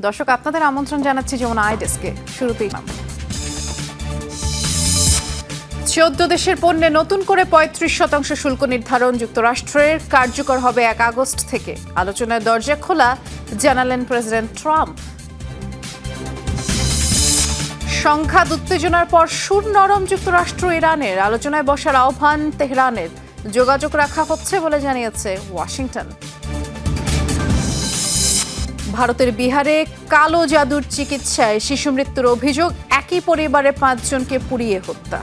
দর্শক, আপনাদের আমন্ত্রণ জানাচ্ছি যেমন আই ডেস্কে শুরুতেই চোদ্দ দেশের পণ্যে নতুন করে পঁয়ত্রিশ শতাংশ শুল্ক নির্ধারণ যুক্তরাষ্ট্রের কার্যকর হবে এক আগস্ট থেকে। আলোচনায় দরজা খোলা, জানালেন প্রেসিডেন্ট ট্রাম্প। সংঘাত উত্তেজনার পর সুর নরম যুক্তরাষ্ট্র ইরানের। আলোচনায় বসার আহ্বান তেহরানের। যোগাযোগ রাখা হচ্ছে বলে জানিয়েছে ওয়াশিংটন। ভারতের বিহারে কালো জাদুর চিকিৎসায় শিশু মৃত্যুর অভিযোগ, একই পরিবারে পাঁচজনকে পুড়িয়ে হত্যা।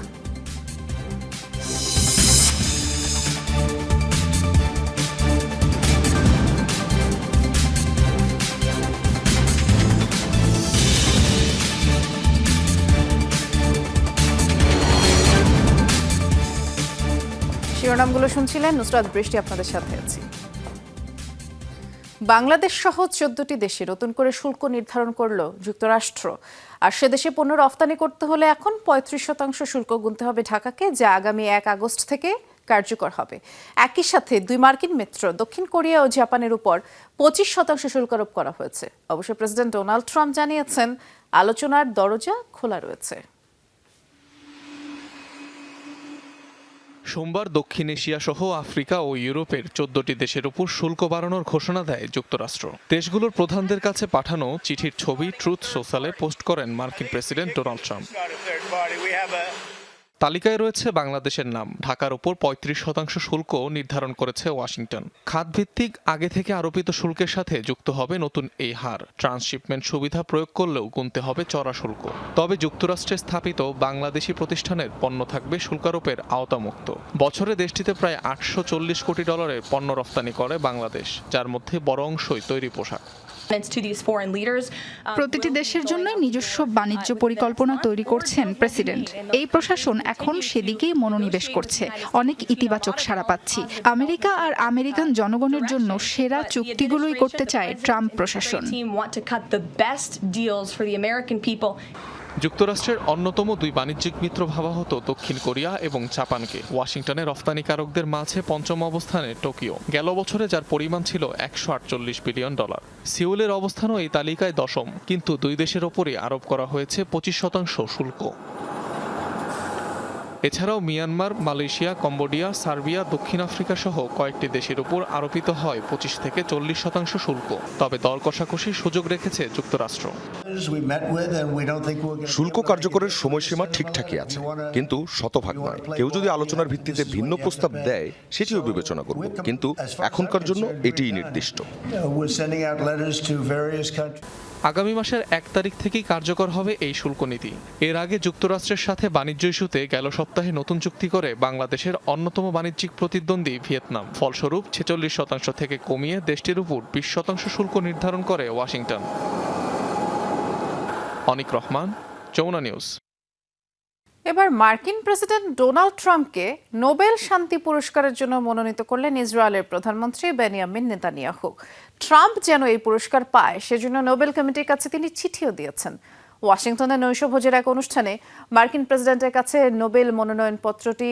শিরোনামগুলো শুনছিলেন নুসরাত বৃষ্টি আপনাদের সাথে আছি। বাংলাদেশ সহ চোদ্দটি দেশে নতুন করে শুল্ক নির্ধারণ করল যুক্তরাষ্ট্র। আর সে দেশে পণ্য রফতানি করতে হলে এখন পঁয়ত্রিশ শতাংশ শুল্ক গুনতে হবে ঢাকাকে, যা আগামী এক আগস্ট থেকে কার্যকর হবে। একই সাথে দুই মার্কিন মিত্র দক্ষিণ কোরিয়া ও জাপানের উপর পঁচিশ শতাংশ শুল্ক আরোপ করা হয়েছে। অবশ্য প্রেসিডেন্ট ডোনাল্ড ট্রাম্প জানিয়েছেন, আলোচনার দরজা খোলা রয়েছে। সোমবার দক্ষিণ এশিয়া সহ আফ্রিকা ও ইউরোপের চোদ্দটি দেশের উপর শুল্ক বাড়ানোর ঘোষণা দেয় যুক্তরাষ্ট্র। দেশগুলোর প্রধানদের কাছে পাঠানো চিঠির ছবি ট্রুথ সোশ্যালে পোস্ট করেন মার্কিন প্রেসিডেন্ট ডোনাল্ড ট্রাম্প। তালিকায় রয়েছে বাংলাদেশের নাম। ঢাকার ওপর পঁয়ত্রিশ শতাংশ শুল্ক নির্ধারণ করেছে ওয়াশিংটন। খাতভিত্তিক আগে থেকে আরোপিত শুল্কের সাথে যুক্ত হবে নতুন এই হার। ট্রান্সশিপমেন্ট সুবিধা প্রয়োগ করলেও গুনতে হবে চড়া শুল্ক। তবে যুক্তরাষ্ট্রে স্থাপিত বাংলাদেশি প্রতিষ্ঠানের পণ্য থাকবে শুল্কারোপের আওতামুক্ত। বছরে দেশটিতে প্রায় আটশো চল্লিশ কোটি ডলারের পণ্য রফতানি করে বাংলাদেশ, যার মধ্যে বড় অংশই তৈরি পোশাক। Um, প্রতিটি দেশের জন্য নিজস্ব বাণিজ্য পরিকল্পনা তৈরি করছেন প্রেসিডেন্ট। এই প্রশাসন এখন সেদিকেই মনোনিবেশ করছে। অনেক ইতিবাচক সাড়া পাচ্ছি। আমেরিকা আর আমেরিকান জনগণের জন্য সেরা চুক্তিগুলোই করতে চায় ট্রাম্প প্রশাসন। যুক্তরাষ্ট্রের অন্যতম দুই বাণিজ্যিক মিত্র ভাবা হতো দক্ষিণ কোরিয়া এবং জাপানকে। ওয়াশিংটনে রফতানিকারকদের মাঝে পঞ্চম অবস্থানে টোকিও। গেল বছরে যার পরিমাণ ছিল একশো আটচল্লিশ বিলিয়ন ডলার। সিউলের অবস্থানও এই তালিকায় দশম, কিন্তু দুই দেশের ওপরে আরোপ করা হয়েছে পঁচিশ শতাংশ শুল্ক। এছাড়াও মিয়ানমার, মালয়েশিয়া, কম্বোডিয়া, সার্বিয়া, দক্ষিণ আফ্রিকা সহ কয়েকটি দেশের উপর আরোপিত হয় পঁচিশ থেকে চল্লিশ শতাংশ শুল্ক। তবে দর কষাকষির সুযোগ রেখেছে যুক্তরাষ্ট্র। শুল্ক কার্যকরের সময়সীমা ঠিকঠাকই আছে, কিন্তু শতভাগ নয়। কেউ যদি আলোচনার ভিত্তিতে ভিন্ন প্রস্তাব দেয়, সেটিও বিবেচনা করব। কিন্তু এখনকার জন্য এটিই নির্দিষ্ট। আগামী মাসের এক তারিখ থেকেই কার্যকর হবে এই শুল্ক নীতি। এর আগে যুক্তরাষ্ট্রের সাথে বাণিজ্য ইস্যুতে গেল সপ্তাহে নতুন চুক্তি করে বাংলাদেশের অন্যতম বাণিজ্যিক প্রতিদ্বন্দ্বী ভিয়েতনাম। ফলস্বরূপ, ছেচল্লিশ শতাংশ থেকে কমিয়ে দেশটির উপর বিশ শতাংশ শুল্ক নির্ধারণ করে ওয়াশিংটন। অনিক রহমান, যমুনা নিউজ। এবার মার্কিন প্রেসিডেন্ট ডোনাল্ড ট্রাম্পকে নোবেল শান্তি পুরস্কারের জন্য মনোনীত করলেন ইসরায়েলের প্রধানমন্ত্রী বেনিয়ামিন নেতানিয়াহু। ট্রাম্প যেন এই পুরস্কার পায়, সেজন্য নোবেল কমিটির কাছে তিনি চিঠিও দিয়েছেন। ওয়াশিংটনের নৈশভোজের এক অনুষ্ঠানে মার্কিন প্রেসিডেন্টের কাছে নোবেল মনোনয়নপত্রটি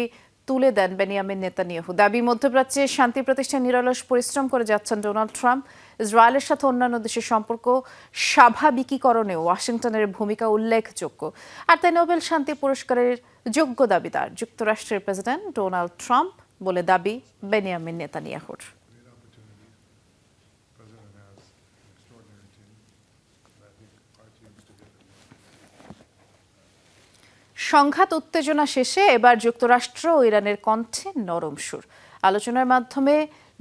তুলে দেন বেনিয়ামিন নেতানিয়াহু। দাবি, মধ্যপ্রাচ্যে শান্তি প্রতিষ্ঠায় নিরলস পরিশ্রম করে যাচ্ছেন ডোনাল্ড ট্রাম্প। ইসরায়েলের সাথে অন্যান্য দেশের সম্পর্ক স্বাভাবিকীকরণে ওয়াশিংটনের ভূমিকা উল্লেখযোগ্য। আর তাই নোবেল শান্তি পুরস্কারের যোগ্য দাবিদার, যুক্তরাষ্ট্রের প্রেসিডেন্ট ডোনাল্ড ট্রাম্প বলে দাবি বেনিয়ামিন নেতানিয়াহুর। সংঘাত, উত্তেজনা শেষে এবার যুক্তরাষ্ট্র ও ইরানের কণ্ঠে নরম সুর। আলোচনার মাধ্যমে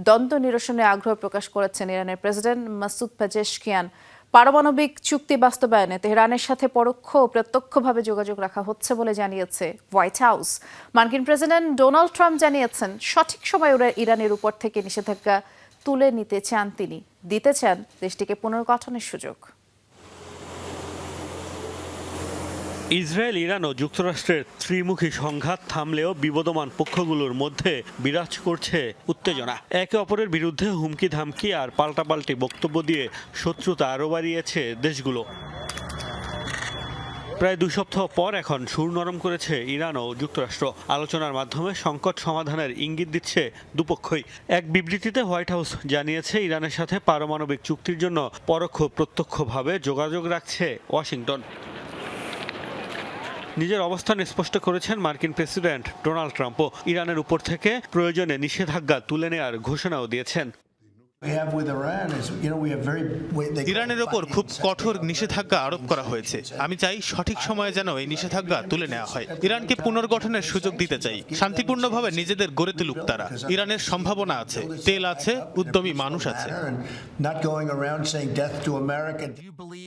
দ্বন্দ্ব নিরসনে আগ্রহ প্রকাশ করেছেন ইরানের প্রেসিডেন্ট মাসুদ পেজেশকিয়ান। পারমাণবিক চুক্তি বাস্তবায়নে তেহরানের সাথে পরোক্ষ ও প্রত্যক্ষভাবে যোগাযোগ রাখা হচ্ছে বলে জানিয়েছে হোয়াইট হাউস। মার্কিন প্রেসিডেন্ট ডোনাল্ড ট্রাম্প জানিয়েছেন, সঠিক সময় ওরা ইরানের উপর থেকে নিষেধাজ্ঞা তুলে নিতে চান তিনি। দিতে চান দেশটিকে পুনর্গঠনের সুযোগ। ইসরায়েল, ইরান ও যুক্তরাষ্ট্রের ত্রিমুখী সংঘাত থামলেও বিবদমান পক্ষগুলোর মধ্যে বিরাজ করছে উত্তেজনা। একে অপরের বিরুদ্ধে হুমকি ধামকি আর পাল্টাপাল্টি বক্তব্য দিয়ে শত্রুতা আরও বাড়িয়েছে দেশগুলো। প্রায় দুই সপ্তাহ পর এখন সুর নরম করেছে ইরান ও যুক্তরাষ্ট্র। আলোচনার মাধ্যমে সংকট সমাধানের ইঙ্গিত দিচ্ছে দুপক্ষই। এক বিবৃতিতে হোয়াইট হাউস জানিয়েছে, ইরানের সাথে পারমাণবিক চুক্তির জন্য পরোক্ষ প্রত্যক্ষভাবে যোগাযোগ রাখছে ওয়াশিংটন। নিজের অবস্থান স্পষ্ট করেছেন মার্কিন প্রেসিডেন্ট ডোনাল্ড ট্রাম্পও। ইরানের উপর থেকে প্রয়োজনে নিষেধাজ্ঞা তুলে নেওয়ার ঘোষণাও দিয়েছেন। ইরানের ওপর খুব কঠোর নিষেধাজ্ঞা আরোপ করা হয়েছে। আমি চাই সঠিক সময়ে যেন এই নিষেধাজ্ঞা তুলে নেওয়া হয়। ইরানকে পুনর্গঠনের সুযোগ দিতে চাই। শান্তিপূর্ণভাবে নিজেদের গড়ে তুলুক তারা। ইরানের সম্ভাবনা আছে। তেল আছে উদ্যমী মানুষ আছে। And Not going around saying death to America.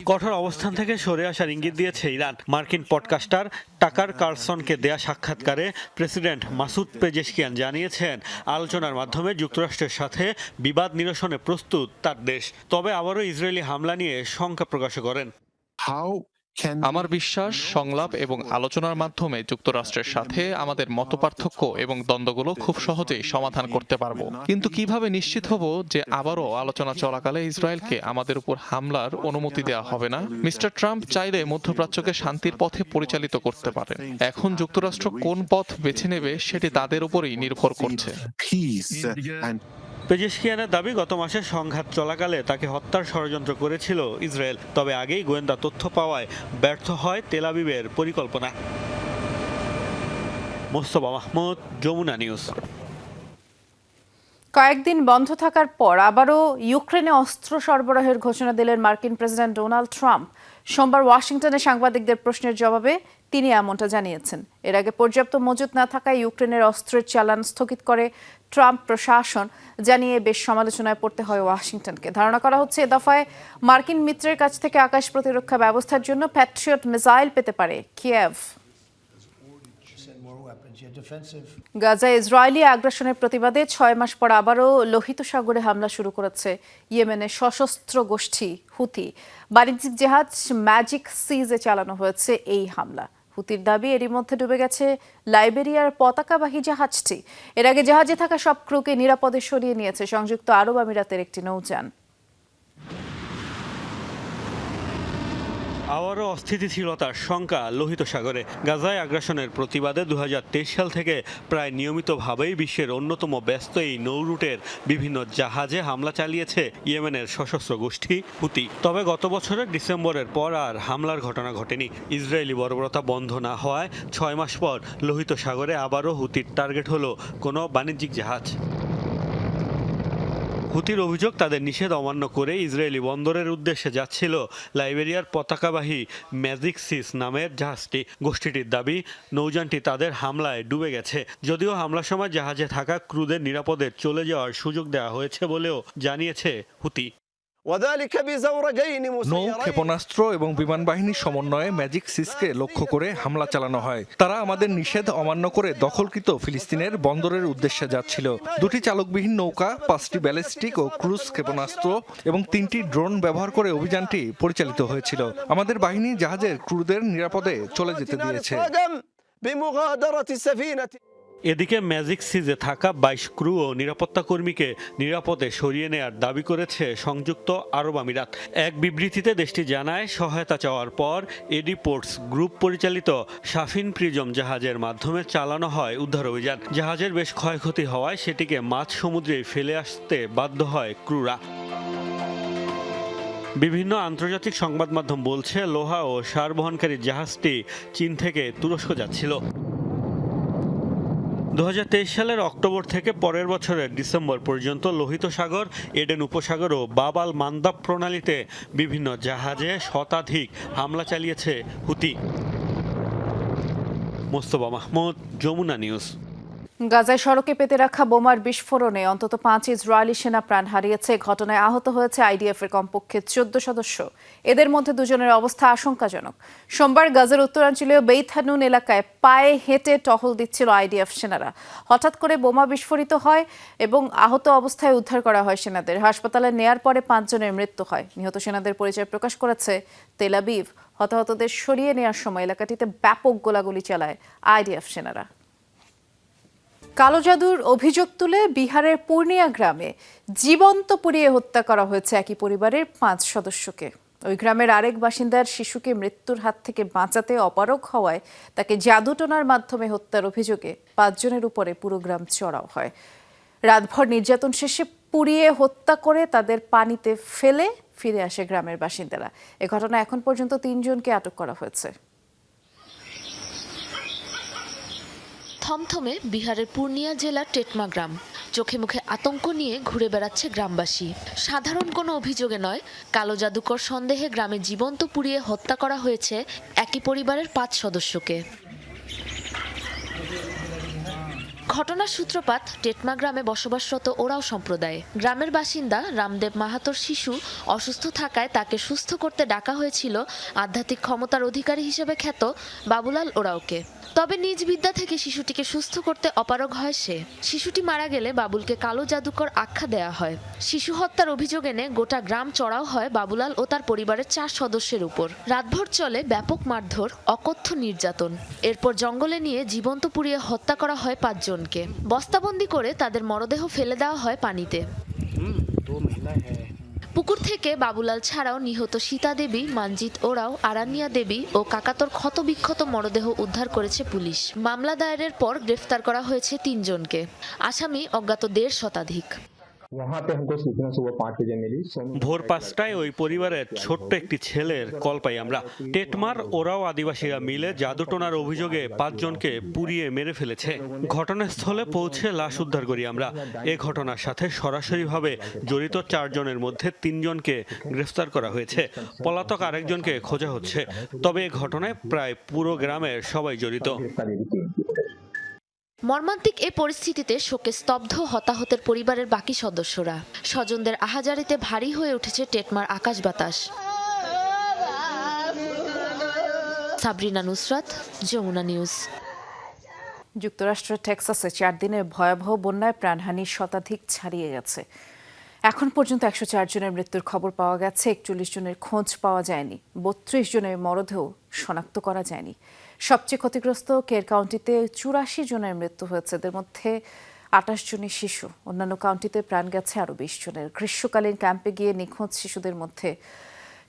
কঠোর অবস্থান থেকে সরে আসার ইঙ্গিত দিয়েছে ইরান। মার্কিন পডকাস্টার টাকার কার্লসনকে দেয়া সাক্ষাৎকারে প্রেসিডেন্ট মাসুদ পেজেশকিয়ান জানিয়েছেন। আলোচনার মাধ্যমে যুক্তরাষ্ট্রের সাথে বিবাদ নিরসনে প্রস্তুত তার দেশ। তবে আবারও ইসরায়েলি হামলা নিয়ে শঙ্কা প্রকাশ করেন। আমার বিশ্বাস সংলাপ এবং আলোচনার মাধ্যমে যুক্তরাষ্ট্রের সাথে আমাদের মতপার্থক্য এবং দ্বন্দ্বগুলো খুব সহজেই সমাধান করতে পারব। কিন্তু কীভাবে নিশ্চিত হব যে আবারও আলোচনা চলাকালে ইসরায়েলকে আমাদের উপর হামলার অনুমতি দেওয়া হবে না? মিস্টার ট্রাম্প চাইলে মধ্যপ্রাচ্যকে শান্তির পথে পরিচালিত করতে পারেন। এখন যুক্তরাষ্ট্র কোন পথ বেছে নেবে সেটি তাদের উপরেই নির্ভর করছে। পেজেশকিয়ানের দাবি, গত মাসে সংঘাত চলাকালে তাকে হত্যার ষড়যন্ত্র করেছিল ইসরায়েল। তবে আগেই গোয়েন্দা তথ্য পাওয়ায় ব্যর্থ হয় তেলাবিবের পরিকল্পনা। মোস্তফা মাহমুদ, যমুনা নিউজ। কয়েকদিন বন্ধ থাকার পর আবারও ইউক্রেনে অস্ত্র সরবরাহের ঘোষণা দিলেন মার্কিন প্রেসিডেন্ট ডোনাল্ড ট্রাম্প। সোমবার ওয়াশিংটনে সাংবাদিকদের প্রশ্নের জবাবে তিনি এমনটা জানিয়েছেন। এর আগে পর্যাপ্ত মজুত না থাকায় ইউক্রেনের অস্ত্রের চালান স্থগিত করে ট্রাম্প প্রশাসন জানিয়ে বেশ সমালোচনায় পড়তে হয় ওয়াশিংটনকে। ধারণা করা হচ্ছে, এ দফায় মার্কিন মিত্রের কাছ থেকে আকাশ প্রতিরক্ষা ব্যবস্থার জন্য প্যাট্রিয়ট মিসাইল পেতে পারে কিয়েভ. গাজায় ইসরায়েলি আগ্রাসনের প্রতিবাদে ছয় মাস পর আবারও লোহিত সাগরে হামলা শুরু করেছে ইয়েমেনের সশস্ত্র গোষ্ঠী হুতি বাণিজ্যিক জাহাজ ম্যাজিক সিজে চালানো হয়েছে এই হামলা। হুতির দাবি এরই মধ্যে ডুবে গেছে লাইবেরিয়ার পতাকাবাহী জাহাজটি। এর আগে জাহাজে থাকা সব ক্রুকে নিরাপদে সরিয়ে নিয়েছে সংযুক্ত আরব আমিরাতের একটি নৌযান। আবারও অস্থিতিশীলতার শঙ্কা লোহিত সাগরে। গাজায় আগ্রাসনের প্রতিবাদে দু হাজার তেইশ সাল থেকে প্রায় নিয়মিতভাবেই বিশ্বের অন্যতম ব্যস্ত এই নৌরুটের বিভিন্ন জাহাজে হামলা চালিয়েছে ইয়েমেনের সশস্ত্র গোষ্ঠী হুতি। তবে গত বছরের ডিসেম্বরের পর আর হামলার ঘটনা ঘটেনি। ইসরায়েলি বর্বরতা বন্ধ না হওয়ায় ছয় মাস পর লোহিত সাগরে আবারও হুতির টার্গেট হলো কোনো বাণিজ্যিক জাহাজ। হুতির অভিযোগ তাদের নিষেধ অমান্য করে ইসরায়েলি বন্দরের উদ্দেশ্যে যাচ্ছিল লাইবেরিয়ার পতাকাবাহী ম্যাজিক সিস নামের জাহাজটি। গোষ্ঠীটির দাবি, নৌযানটি তাদের হামলায় ডুবে গেছে। যদিও হামলার সময় জাহাজে থাকা ক্রুদের নিরাপদে চলে যাওয়ার সুযোগ দেওয়া হয়েছে বলেও জানিয়েছে হুতি। নৌ ক্ষেপণাস্ত্র এবং বিমান বাহিনীর সমন্বয়ে ম্যাজিক সিসকে লক্ষ্য করে হামলা চালানো হয়। তারা আমাদের নিষেধ অমান্য করে দখলকৃত ফিলিস্তিনের বন্দরের উদ্দেশ্যে যাচ্ছিল। দুটি চালকবিহীন নৌকা পাঁচটি ব্যালিস্টিক ও ক্রুজ ক্ষেপণাস্ত্র এবং তিনটি ড্রোন ব্যবহার করে অভিযানটি পরিচালিত হয়েছিল। আমাদের বাহিনী জাহাজের ক্রুদের নিরাপদে চলে যেতে দিয়েছে। এদিকে ম্যাজিক সিজে থাকা বাইশ ক্রু ও নিরাপত্তা কর্মীকে নিরাপদে সরিয়ে নেয়ার দাবি করেছে সংযুক্ত আরব আমিরাত। এক বিবৃতিতে দেশটি জানায়, সহায়তা চাওয়ার পর এডি পোর্টস গ্রুপ পরিচালিত সাফিন প্রিজম জাহাজের মাধ্যমে চালানো হয় উদ্ধার অভিযান। জাহাজের বেশ ক্ষয়ক্ষতি হওয়ায় সেটিকে মাছ সমুদ্রে ফেলে আসতে বাধ্য হয় ক্রুরা। বিভিন্ন আন্তর্জাতিক সংবাদ মাধ্যম বলছে, লোহা ও সার বহনকারী জাহাজটি চীন থেকে তুরস্ক যাচ্ছিল। দু হাজার তেইশ সালের অক্টোবর থেকে পরের বছরের ডিসেম্বর পর্যন্ত লোহিত সাগর, এডেন উপসাগর ও বাবাল মান্দাব প্রণালীতে বিভিন্ন জাহাজে শতাধিক হামলা চালিয়েছে হুতি। মোস্তফা মাহমুদ, যমুনা নিউজ। গাজায় সড়কে পেতে রাখা বোমার বিস্ফোরণে অন্তত পাঁচ ইসরায়েলি সেনা প্রাণ হারিয়েছে। ঘটনায় আহত হয়েছে আইডিএফ এর কমপক্ষে চোদ্দ সদস্য। এদের মধ্যে দুজনের অবস্থা আশঙ্কাজনক। সোমবার গাজার উত্তরাঞ্চলীয় বেইথানুন এলাকায় পায়ে হেঁটে টহল দিচ্ছিল আইডিএফ সেনারা। হঠাৎ করে বোমা বিস্ফোরিত হয় এবং আহত অবস্থায় উদ্ধার করা হয় সেনাদের। হাসপাতালে নেয়ার পরে পাঁচজনের মৃত্যু হয়। নিহত সেনাদের পরিচয় প্রকাশ করেছে তেলাবিভ হতাহতদের সরিয়ে নেওয়ার সময় এলাকাটিতে ব্যাপক গোলাগুলি চালায় আইডিএফ সেনারা। কালো জাদুর অভিযোগ তুলে বিহারের পূর্ণিয়া গ্রামে জীবন্ত পুড়িয়ে হত্যা করা হয়েছে একই পরিবারের পাঁচ সদস্যকে। ওই গ্রামের আরেক বাসিন্দার শিশুকে মৃত্যুর হাত থেকে বাঁচাতে অপারগ হওয়ায় তাকে জাদুটোনার মাধ্যমে হত্যার অভিযোগে পাঁচজনের উপরে পুরো গ্রাম চড়াও হয়। রাতভর নির্যাতন শেষে পুড়িয়ে হত্যা করে তাদের পানিতে ফেলে ফিরে আসে গ্রামের বাসিন্দারা। এ ঘটনা এখন পর্যন্ত তিনজনকে আটক করা হয়েছে। থমথমে বিহারের পূর্ণিয়া জেলার টেটমা গ্রাম। চোখে মুখে আতঙ্ক নিয়ে ঘুরে বেড়াচ্ছে গ্রামবাসী। সাধারণ কোনো অভিযোগে নয়, কালো জাদুকর সন্দেহে গ্রামে জীবন্ত পুড়িয়ে হত্যা করা হয়েছে একই পরিবারের পাঁচ সদস্যকে। ঘটনার সূত্রপাত, টেটমা গ্রামে বসবাসরত ওরাও সম্প্রদায়। গ্রামের বাসিন্দা রামদেব মাহাতোর শিশু অসুস্থ থাকায় তাকে সুস্থ করতে ডাকা হয়েছিল আধ্যাত্মিক ক্ষমতার অধিকারী হিসেবে খ্যাত বাবুলাল ওরাওকে। তবে নিজ বিদ্যা থেকে শিশুটিকে সুস্থ করতে অপারগ হয় সে। শিশুটি মারা গেলে বাবুলকে কালো জাদুকর আখ্যা দেয়া হয়। শিশু হত্যার অভিযোগ এনে গোটা গ্রাম চড়াও হয় বাবুলাল ও তার পরিবারের চার সদস্যের উপর। রাতভর চলে ব্যাপক মারধর, অকথ্য নির্যাতন। এরপর জঙ্গলে নিয়ে জীবন্ত পুড়িয়ে হত্যা করা হয় পাঁচজনকে বস্তাবন্দি করে তাদের মরদেহ ফেলে দেওয়া হয় পানিতে। পুকুর থেকে বাবুলাল ছাড়াও নিহত সীতা দেবী মানজিত ওরাও, আরানিয়া দেবী ও কাকাতর ক্ষতবিক্ষত মরদেহ উদ্ধার করেছে পুলিশ। মামলা দায়েরের পর গ্রেফতার করা হয়েছে তিনজনকে। আসামি অজ্ঞাত দেড় শতাধিক। ভোর পাঁচটায় ওই পরিবারের ছোট্ট একটি ছেলের কল পাই আমরা। টেটমার, ওরাও আদিবাসীরা মিলে জাদুটোনার অভিযোগে পাঁচজনকে পুড়িয়ে মেরে ফেলেছে। ঘটনাস্থলে পৌঁছে লাশ উদ্ধার করি আমরা। এ ঘটনার সাথে সরাসরিভাবে জড়িত চারজনের মধ্যে তিনজনকে গ্রেফতার করা হয়েছে। পলাতক আরেকজনকে খোঁজা হচ্ছে। তবে এ ঘটনায় প্রায় পুরো গ্রামের সবাই জড়িত। মর্মান্তিক এ পরিস্থিতিতে শোকে স্তব্ধ হতাহতের পরিবারের বাকি সদস্যরা। স্বজনদের আহাজারিতে ভারী হয়ে উঠেছে টেটমার আকাশ বাতাস। সাবরিনা নুসরাত, যমুনা নিউজ। যুক্তরাষ্ট্রের টেক্সাসে চার দিনের ভয়াবহ বন্যায় প্রাণহানির শতাধিক ছাড়িয়ে গেছে। এখন পর্যন্ত একশো চার জনের মৃত্যুর খবর পাওয়া গেছে, একচল্লিশ জনের খোঁজ পাওয়া যায়নি, বত্রিশ জনের মরদেহ শনাক্ত করা যায়নি। সবচেয়ে ক্ষতিগ্রস্ত কের কাউন্টিতে চুরাশি জনের মৃত্যু হয়েছে। এদের মধ্যে আটাশ জনই শিশু। অন্যান্য কাউন্টিতে প্রাণ গেছে আরও বিশ জনের। গ্রীষ্মকালীন ক্যাম্পে গিয়ে নিখোঁজ শিশুদের মধ্যে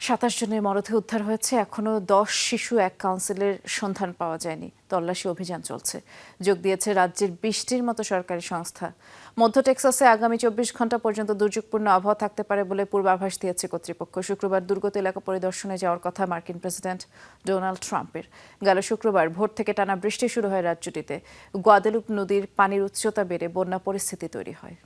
সাতাশ জনের মরদেহ উদ্ধার হয়েছে। এখনও দশ শিশু এক কাউন্সিলের সন্ধান পাওয়া যায়নি। তল্লাশি অভিযান চলছে। যোগ দিয়েছে রাজ্যের বৃষ্টির মতো সরকারি সংস্থা। মধ্য টেক্সাসে আগামী চব্বিশ ঘণ্টা পর্যন্ত দুর্যোগপূর্ণ আবহাওয়া থাকতে পারে বলে পূর্বাভাস দিয়েছে কর্তৃপক্ষ। শুক্রবার দুর্গত এলাকা পরিদর্শনে যাওয়ার কথা মার্কিন প্রেসিডেন্ট ডোনাল্ড ট্রাম্পের। গেল শুক্রবার ভোর থেকে টানা বৃষ্টি শুরু হয় রাজ্যটিতে। গোয়াদেলুপ নদীর পানির উচ্চতা বেড়ে বন্যা পরিস্থিতি তৈরি হয়।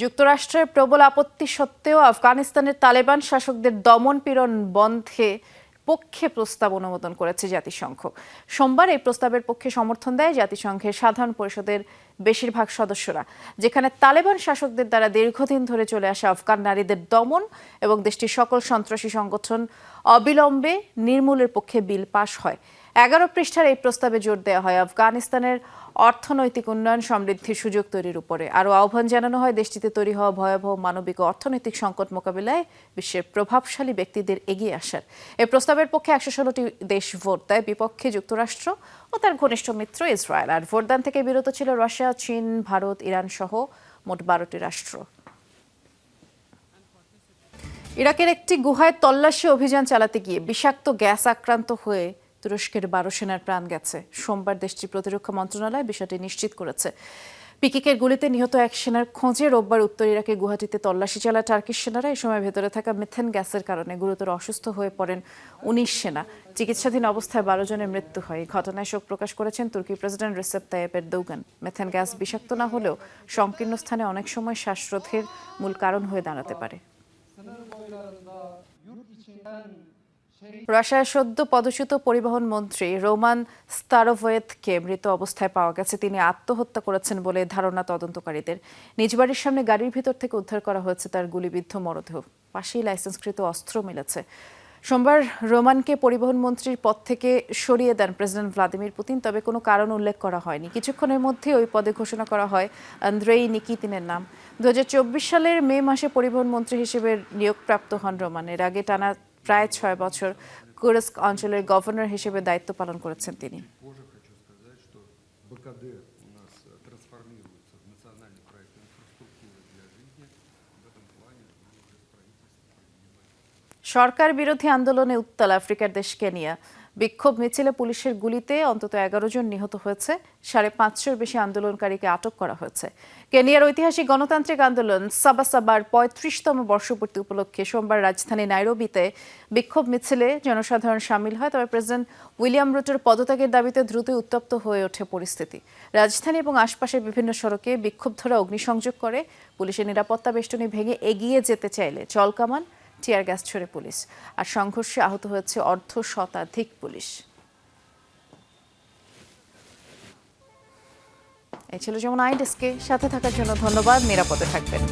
যুক্তরাষ্ট্রের প্রবল আপত্তি সত্ত্বেও আফগানিস্তানের তালেবান শাসকদের দমন পীড়ন বন্ধে পক্ষে প্রস্তাব অনুমোদন করেছে জাতিসংঘ। সোমবার এই প্রস্তাবের পক্ষে সমর্থন দেয় জাতিসংঘের সাধারণ পরিষদের বেশিরভাগ সদস্যরা, যেখানে তালেবান শাসকদের দ্বারা দীর্ঘদিন ধরে চলে আসা আফগান নারীদের দমন এবং দেশটির সকল সন্ত্রাসী সংগঠন অবিলম্বে নির্মূলের পক্ষে বিল পাশ হয়। এগারো পৃষ্ঠার এই প্রস্তাবে জোর দেওয়া হয়। আফগানিস্তানের অর্থনৈতিক উন্নয়ন সমৃদ্ধির সুযোগ তৈরির উপরে। আরও আহ্বান জানানো হয়, দেশটিতে তৈরি হওয়া ভয়াবহ মানবিক অর্থনৈতিক সংকট মোকাবিলায় বিশ্বের প্রভাবশালী ব্যক্তিদের এগিয়ে আসার। এই প্রস্তাবের পক্ষে একশো ষোলোটি দেশ ভোট দেয়, বিপক্ষে যুক্তরাষ্ট্র ও তার ঘনিষ্ঠ মিত্র ইসরায়েল। আর ভোটদান থেকে বিরত ছিল রাশিয়া, চীন, ভারত, ইরান সহ মোট বারোটি রাষ্ট্র। ইরাকের একটি গুহায় তল্লাশি অভিযান চালাতে গিয়ে বিষাক্ত গ্যাস আক্রান্ত হয়ে তুরস্কের বারো সেনার প্রাণ গেছে। সোমবার দেশটির প্রতিরক্ষা মন্ত্রণালয় বিষয়টি নিশ্চিত করেছে। পিকিকের গুলিতে নিহত এক সেনার খোঁজে রোববার উত্তর ইরাকে গুহাটিতে তল্লাশি চালায় টার্কিশ সেনারা। এই সময় ভেতরে থাকা মিথেন গ্যাসের কারণে গুরুতর অসুস্থ হয়ে পড়েন উনিশ সেনা। চিকিৎসাধীন অবস্থায় বারো জনের মৃত্যু হয়। ঘটনায় শোক প্রকাশ করেছেন তুর্কি president Recep Tayyip Erdogan methane gas বিষাক্ত না হলেও সংকীর্ণ স্থানে অনেক সময় শ্বাসরোধের মূল কারণ হয়ে দাঁড়াতে পারে। রাশিয়ার সদ্য পদচ্যুত পরিবহন মন্ত্রী রোমান স্তারোভয়েতকে মৃত অবস্থায় পাওয়া গেছে। তিনি আত্মহত্যা করেছেন বলে ধারণা তদন্তকারীদের। নিজ বাড়ির সামনে গাড়ির ভিতর থেকে উদ্ধার করা হয়েছে তার গুলিবিদ্ধ মরদেহ। পাশেই লাইসেন্সকৃত অস্ত্র মিলেছে। সোমবার রোমানকে পরিবহন মন্ত্রীর পদ থেকে সরিয়ে দেন প্রেসিডেন্ট ভ্লাদিমির পুতিন, তবে কোনো কারণ উল্লেখ করা হয়নি। কিছুক্ষণের মধ্যে ওই পদে ঘোষণা করা হয় আন্দ্রেই নিকিতিনের নাম। দু হাজার চব্বিশ সালের মে মাসে পরিবহন মন্ত্রী হিসেবে নিয়োগপ্রাপ্ত হন রোমান। এর আগে টানা প্রায় ছয় বছর কুরস্ক অঞ্চলের গভর্নর হিসেবে দায়িত্ব পালন করেছেন তিনি। সরকার বিরোধী আন্দোলনে উত্তাল আফ্রিকার দেশ কেনিয়া বিক্ষোভ মিছিলে পুলিশের গুলিতে অন্তত এগারো জন নিহত হয়েছে। সাড়ে পাঁচশোর বেশি আন্দোলনকারীকে আটক করা হয়েছে। কেনিয়ার ঐতিহাসিক গণতান্ত্রিক আন্দোলন সাবাসাবার পঁয়ত্রিশতম বর্ষপূর্তি উপলক্ষে সোমবার রাজধানী নাইরোবিতে বিক্ষোভ মিছিলে জনসাধারণ সামিল হয়। তবে প্রেসিডেন্ট উইলিয়াম রুটের পদত্যাগের দাবিতে দ্রুতই উত্তপ্ত হয়ে ওঠে পরিস্থিতি। রাজধানী এবং আশপাশের বিভিন্ন সড়কে বিক্ষোভধরা অগ্নিসংযোগ করে। পুলিশের নিরাপত্তা বেষ্টনী ভেঙে এগিয়ে যেতে চাইলে জলকামান টিয়ার গ্যাস ছড়ে পুলিশ আর সংঘর্ষে আহত হয়েছে অর্ধ শতাধিক পুলিশ। এ ছিল যেমন আইডেস্কে সাথে থাকার জন্য ধন্যবাদ। নিরাপদে থাকবেন।